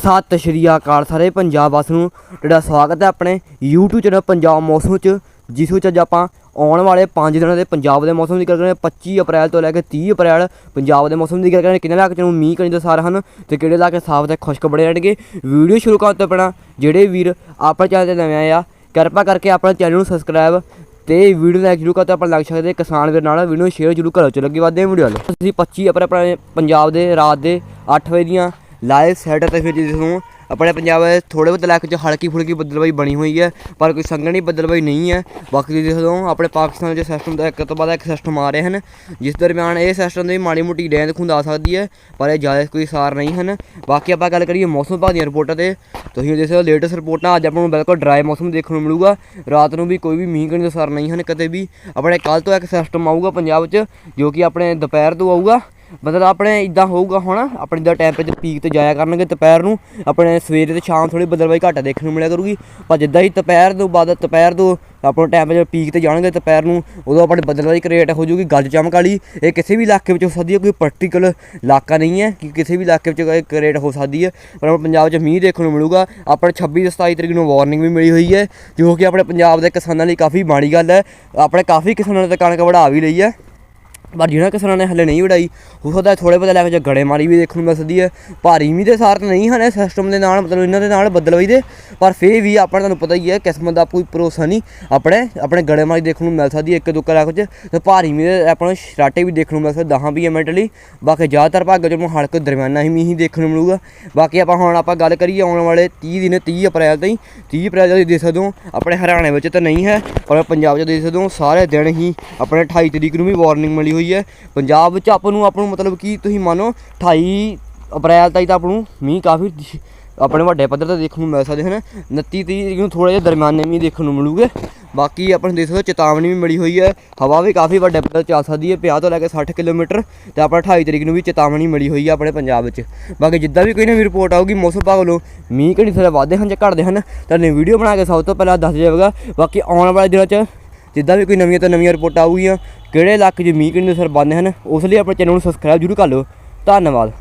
ਸਤਿ ਸ਼੍ਰੀ ਅਕਾਲ ਸਾਰੇ ਪੰਜਾਬ ਵਾਸ ਨੂੰ। ਤੁਹਾਡਾ ਸਵਾਗਤ ਹੈ ਆਪਣੇ YouTube ਚੈਨਲ ਪੰਜਾਬ ਮੌਸਮ ਚ ਜਿਸ ਵਿੱਚ ਅੱਜ ਆਪਾਂ ਆਉਣ ਵਾਲੇ 5 ਦਿਨਾਂ ਦੇ ਪੰਜਾਬ ਦੇ ਮੌਸਮ ਦੀ ਗੱਲ ਕਰਾਂਗੇ। 25 ਅਪ੍ਰੈਲ ਤੋਂ ਲੈ ਕੇ 30 ਅਪ੍ਰੈਲ ਪੰਜਾਬ ਦੇ ਮੌਸਮ ਦੀ ਗੱਲ ਕਰਾਂਗੇ। ਕਿੰਨੇ ਇਲਾਕੇ ਨੂੰ ਮੀਂਹ ਕਣੀ ਦਸਾਰ ਹਨ ਤੇ ਕਿਹੜੇ ਇਲਾਕੇ ਸਾਫ਼ ਤੇ ਖੁਸ਼ਕ ਬਣੇ ਰਹਿਣਗੇ। ਵੀਡੀਓ ਸ਼ੁਰੂ ਕਰਨ ਤੋਂ ਪਹਿਲਾਂ ਜਿਹੜੇ ਵੀਰ ਆਪਣੇ ਚੈਨਲ ਤੇ ਨਵੇਂ ਆਏ ਆ, ਕਿਰਪਾ ਕਰਕੇ ਆਪਣੇ ਚੈਨਲ ਨੂੰ ਸਬਸਕ੍ਰਾਈਬ ਤੇ ਵੀਡੀਓ ਲਾਈਕ ਜ਼ਰੂਰ ਕਰੋ ਤਾਂ ਆਪਾਂ ਲੱਗ ਸਕਦੇ ਕਿਸਾਨ ਵੀਰ ਨਾਲ ਵੀਡੀਓ ਸ਼ੇਅਰ ਜ਼ਰੂਰ ਕਰੋ। ਚਲੋ ਅੱਗੇ ਵਧਦੇ ਹਾਂ ਵੀਡੀਓ ਵੱਲ। ਅਸੀਂ 25 ਅਪ੍ਰੈਲ ਆਪਣੇ ਪੰਜਾਬ ਦੇ ਰਾਤ ਦੇ 8 ਵਜੇ ਦੀਆਂ ਲਾਈਵ ਸੈਟ ਤੇ ਫਿਰ ਜਿਸ ਨੂੰ ਆਪਣੇ ਪੰਜਾਬ ਦੇ ਥੋੜੇ ਬਹੁਤ ਇਲਾਕੇ 'ਚ ਹਲਕੀ ਫੁਲਕੀ ਬੱਦਲਬਾਈ ਬਣੀ ਹੋਈ ਹੈ, ਪਰ ਕੋਈ ਸੰਘਣੀ ਬੱਦਲਬਾਈ ਨਹੀਂ ਹੈ। ਬਾਕੀ ਦੇਖੋ ਆਪਣੇ ਪਾਕਿਸਤਾਨ ਦੇ ਸਿਸਟਮ ਦਾ ਇੱਕ ਤੋਂ ਬਾਅਦ ਇੱਕ ਸਿਸਟਮ ਆ ਰਹੇ ਹਨ, ਜਿਸ ਦਰਮਿਆਨ ਇਹ ਸਿਸਟਮ ਦੀ ਮਾੜੀ ਮੋਟੀ ਡੈਂਦ ਖੁੰਦ ਆ ਸਕਦੀ ਹੈ, ਪਰ ਇਹ ਜ਼ਿਆਦਾ ਕੋਈ ਸਾਰ ਨਹੀਂ ਹਨ। ਬਾਕੀ ਆਪਾਂ ਗੱਲ ਕਰੀਏ ਮੌਸਮ ਵਿਭਾਗ ਦੀਆਂ ਰਿਪੋਰਟਾਂ ਤੇ, ਤੁਸੀਂ ਦੇਖ ਸਕਦੇ ਹੋ ਲੇਟੈਸਟ ਰਿਪੋਰਟਾਂ, ਅੱਜ ਆਪਾਂ ਨੂੰ ਬਿਲਕੁਲ ਡਰਾਈ ਮੌਸਮ ਦੇਖਣ ਨੂੰ ਮਿਲੂਗਾ। ਰਾਤ ਨੂੰ ਵੀ ਕੋਈ ਵੀ ਮੀਂਹ ਕਣੀ ਦਾ ਸਾਰ ਨਹੀਂ ਹਨ, ਕਦੇ ਵੀ। ਆਪਣੇ ਕੱਲ ਤੋਂ ਇੱਕ ਸਿਸਟਮ ਆਊਗਾ ਪੰਜਾਬ 'ਚ, ਜੋ ਕਿ ਆਪਣੇ ਦੁਪਹਿਰ ਤੋਂ ਆਊਗਾ। ਮਤਲਬ ਆਪਣੇ ਇਦਾਂ ਹੋਊਗਾ ਹੁਣ, ਆਪਣੇ ਦਾ ਟੈਂਪਰੇਚਰ ਪੀਕ ਤੇ ਜਾਇਆ ਕਰਨਗੇ ਦੁਪਹਿਰ ਨੂੰ, ਆਪਣੇ ਸਵੇਰੇ ਤੇ ਸ਼ਾਮ ਥੋੜੀ ਬਦਲਵਾਈ ਘੱਟ ਦੇਖਣ ਨੂੰ ਮਿਲਿਆ ਕਰੂਗੀ, ਪਰ ਜਿੱਦਾਂ ਹੀ ਦੁਪਹਿਰ ਤੋਂ ਬਾਅਦ, ਦੁਪਹਿਰ ਤੋਂ ਆਪਣਾ ਟੈਂਪਰੇਚਰ ਪੀਕ ਤੇ ਜਾਣਗੇ ਦੁਪਹਿਰ ਨੂੰ, ਉਦੋਂ ਆਪਣੇ ਬਦਲਵਾਈ ਕ੍ਰੀਏਟ ਹੋ ਜੂਗੀ ਗੱਜ ਚਮਕ ਵਾਲੀ, ਇਹ ਕਿਸੇ ਵੀ ਇਲਾਕੇ ਵਿੱਚ ਹੋ ਸਕਦੀ ਹੈ, ਕੋਈ ਪਾਰਟਿਕਲ ਇਲਾਕਾ ਨਹੀਂ ਹੈ ਕਿ ਕਿਸੇ ਵੀ ਇਲਾਕੇ ਵਿੱਚ ਕ੍ਰੀਏਟ ਹੋ ਸਕਦੀ ਹੈ, ਪਰ ਆਪਣੇ ਪੰਜਾਬ 'ਚ ਮੀਂਹ ਦੇਖਣ ਨੂੰ ਮਿਲੂਗਾ, ਆਪਣੇ 26 ਤੇ 27 ਤਰੀਕ ਨੂੰ ਵਾਰਨਿੰਗ ਵੀ ਮਿਲੀ ਹੋਈ ਹੈ, ਜੋ ਕਿ ਆਪਣੇ ਪੰਜਾਬ ਦੇ ਕਿਸਾਨਾਂ ਲਈ ਕਾਫੀ ਮਾੜੀ ਗੱਲ ਹੈ, ਆਪਣੇ ਕਾਫੀ ਕਿਸਾਨਾਂ ਨੇ ਤਾਂ ਕਣਕ ਵੜਾ ਵੀ ਲਈ ਹੈ। ਪਰ ਜਿਹਨਾਂ ਕਿਸਾਨਾਂ ਨੇ ਹਲੇ ਨਹੀਂ ਵੜਾਈ ਹੋ ਸਕਦਾ ਥੋੜੇ ਬਹੁਤੇ ਲੈ ਕੇ ਗੜੇ ਮਾਰੀ ਵੀ ਦੇਖਣ ਨੂੰ ਮਿਲ ਸਕਦੀ ਹੈ। ਭਾਰੀ ਮੀਂਹ ਦੇ ਸਾਰ ਤਾਂ ਨਹੀਂ ਹਨ ਸਿਸਟਮ ਦੇ ਨਾਲ, ਮਤਲਬ ਇਹਨਾਂ ਦੇ ਨਾਲ ਬਦਲਵਾਈ ਦੇ, ਪਰ ਫੇਰ ਵੀ ਆਪਾਂ ਤੁਹਾਨੂੰ ਪਤਾ ਹੀ ਹੈ, ਕਿਸਮਤ ਦਾ ਕੋਈ ਭਰੋਸਾ ਨਹੀਂ। ਆਪਣੇ ਆਪਣੇ ਗੜੇ ਮਾਰੀ ਦੇਖਣ ਨੂੰ ਮਿਲ ਸਕਦੀ ਹੈ ਇੱਕ ਦੋ ਕਲਾ ਕੁਝ ਤੇ ਭਾਰੀ ਮੀਂਹ ਦੇ ਆਪਾਂ ਨੂੰ ਸ਼ਰਾਟੇ ਵੀ ਦੇਖਣ ਨੂੰ ਮਿਲ ਸਕਦੇ 10 20 ਮਿੰਟ ਲਈ। ਬਾਕੀ ਜ਼ਿਆਦਾਤਰ ਭਾਗ ਜਦੋਂ ਹਲਕ ਦਰਮਿਆਨਾ ਹੀ ਮੀਂਹ ਹੀ ਦੇਖਣ ਨੂੰ ਮਿਲੂਗਾ। ਬਾਕੀ ਆਪਾਂ ਹੁਣ ਆਪਾਂ ਗੱਲ ਕਰੀਏ ਆਉਣ ਵਾਲੇ 30 ਦਿਨ 30 ਅਪ੍ਰੈਲ ਤਾਈਂ। 30 ਅਪ੍ਰੈਲ ਦਾ ਦੇਖ ਸਕਦੇ ਹੋ, ਆਪਣੇ ਹਰਿਆਣੇ ਵਿੱਚ ਤਾਂ ਨਹੀਂ ਹੈ, ਪਰ ਪੰਜਾਬ 'ਚ ਦੇਖ ਸਕਦੇ ਹੋ, ਸਾਰੇ ਦਿਨ ਹੀ ਆਪਣੇ 28 ਤਰੀਕ ਨੂੰ ਵੀ ਵਾਰਨਿੰਗ ਮਿਲੀ ਹੋਈ ਹੈ। ਪੰਜਾਬ ਵਿੱਚ ਆਪਾਂ ਨੂੰ ਆਪ ਨੂੰ ਮਤਲਬ ਕਿ ਤੁਸੀਂ ਮੰਨੋ 28 ਅਪ੍ਰੈਲ ਤਾਈਂ ਤਾਂ ਆਪਾਂ ਨੂੰ ਮੀਂਹ ਕਾਫੀ ਆਪਣੇ ਵੱਡੇ ਪੱਧਰ ਤੇ ਦੇਖਣ ਨੂੰ ਮਿਲ ਸਕਦੇ ਹਨ। 29 ਤਰੀਕ ਨੂੰ ਥੋੜਾ ਜਿਹਾ ਦਰਮਿਆਨੇ ਮੀਂਹ ਦੇਖਣ ਨੂੰ ਮਿਲੂਗੇ। ਬਾਕੀ ਆਪਾਂ ਨੂੰ ਦੇਖ ਸਕਦੇ ਹੋ ਚੇਤਾਵਨੀ ਵੀ ਮਿਲੀ ਹੋਈ ਹੈ। ਹਵਾ ਵੀ ਕਾਫੀ ਵੱਡੇ ਪੱਧਰ ਤੇ ਆ ਸਕਦੀ ਹੈ। 50 ਤੋਂ ਲੈ ਕੇ 60 ਕਿਲੋਮੀਟਰ ਤੇ ਆਪਣਾ 28 ਤਰੀਕ ਨੂੰ ਵੀ ਚੇਤਾਵਨੀ ਮਿਲੀ ਹੋਈ ਹੈ ਆਪਣੇ ਪੰਜਾਬ ਵਿੱਚ। ਬਾਕੀ ਜਿੱਦਾਂ ਵੀ ਕੋਈ ਨਵੀਂ ਰਿਪੋਰਟ ਆਊਗੀ, ਮੌਸਮ ਵਿਭਾਗ ਵੱਲੋਂ ਮੀਂਹ ਕਿਹੜੀ ਥੋੜਾ ਵਾਧੇ ਹਨ ਜਾਂ ਘਟਦੇ ਹਨ, ਤਾਂ ਨੇ ਵੀਡੀਓ ਬਣਾ ਕੇ ਸਭ ਤੋਂ ਪਹਿਲਾਂ ਦੱਸ ਜਾਵੇਗਾ ਬਾਕੀ ਆਉਣ ਵਾਲੇ ਦਿਨਾਂ 'ਚ ਜਿੱਦਾਂ ਵੀ ਕੋਈ ਨਵੀਆਂ ਤੋਂ ਨਵੀਆਂ ਰਿਪੋਰਟਾਂ ਆਊਗੀਆਂ, ਕਿਹੜੇ ਇਲਾਕੇ 'ਚ ਮੀਂਹ ਕਿੰਨੇ ਸਰ ਬੰਦ ਹਨ, ਉਸ ਲਈ ਆਪਣੇ ਚੈਨਲ ਨੂੰ ਸਬਸਕ੍ਰਾਈਬ ਜ਼ਰੂਰ ਕਰ ਲਓ। ਧੰਨਵਾਦ।